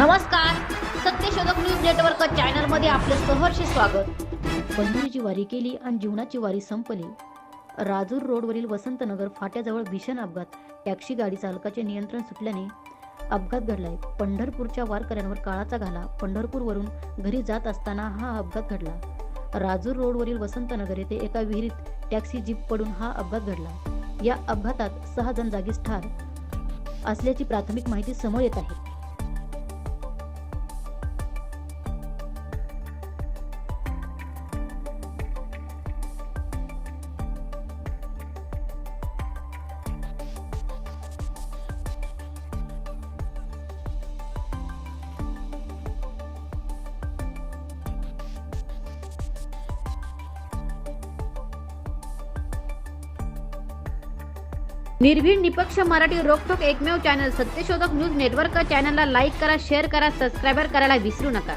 नमस्कार. सत्यशोधक news network चॅनलमध्ये आपले सहर्ष स्वागत. बंधूंची वारी केली आणि जीवनाची वारी संपली. राजूर रोडवरील वसंतनगर फाट्याजवळ भीषण अपघात. टॅक्सी गाडी चालकाचे नियंत्रण सुटल्याने अपघात घडलाय. पंढरपूरच्या वारकऱ्यांवर काळाचा घाला. पंढरपूरवरून घरी जात असताना हा अपघात घडला. राजूर रोडवरील वसंतनगर येथे एका विहिरीत टॅक्सी जीप पडून हा अपघात घडला. या अपघातात सहा जण जागीच ठार असल्याची प्राथमिक माहिती समोर येत आहे. निर्भीड निपक्ष मराठी रोखोक एकमेव चॅनल सत्यशोधक न्यूज नेटवर्क चॅनलला लाईक करा शेअर करा सबस्क्राईबर करायला विसरू नका.